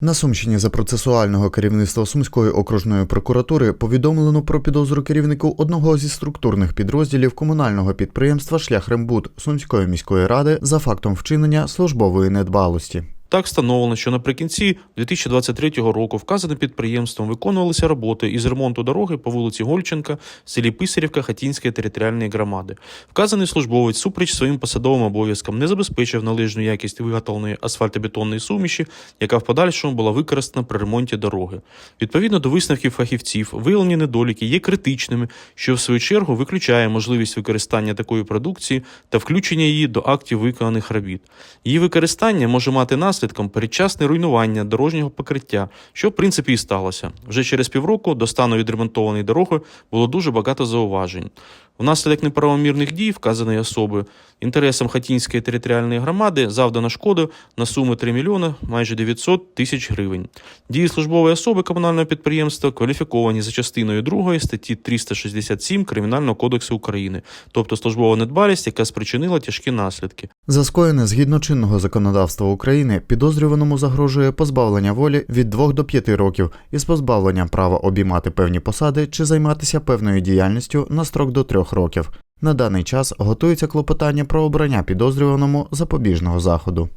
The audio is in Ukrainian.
На Сумщині за процесуального керівництва Сумської окружної прокуратури повідомлено про підозру керівнику одного зі структурних підрозділів комунального підприємства Шляхрембуд Сумської міської ради за фактом вчинення службової недбалості. Так встановлено, що наприкінці 2023 року вказаним підприємством виконувалися роботи із ремонту дороги по вулиці Гольченка в селі Писарівка Хатінської територіальної громади. Вказаний службовець супереч своїм посадовим обов'язкам не забезпечив належну якість виготовленої асфальтобетонної суміші, яка в подальшому була використана при ремонті дороги. Відповідно до висновків фахівців, виявлені недоліки є критичними, що в свою чергу виключає можливість використання такої продукції та включення її до актів виконаних робіт. Її використання може мати наслідком передчасне руйнування дорожнього покриття, що в принципі і сталося. Вже через півроку до стану відремонтованої дороги було дуже багато зауважень. Внаслідок неправомірних дій вказаної особи інтересам Хатінської територіальної громади завдано шкоду на суму 3 мільйони майже 900 тисяч гривень. Дії службової особи комунального підприємства кваліфіковані за частиною 2 статті 367 Кримінального кодексу України, тобто службова недбалість, яка спричинила тяжкі наслідки. За скоєне згідно чинного законодавства України підозрюваному загрожує позбавлення волі від 2 до 5 років із позбавленням права обіймати певні посади чи займатися певною діяльністю на строк до 3 років. На даний час готується клопотання про обрання підозрюваному запобіжного заходу.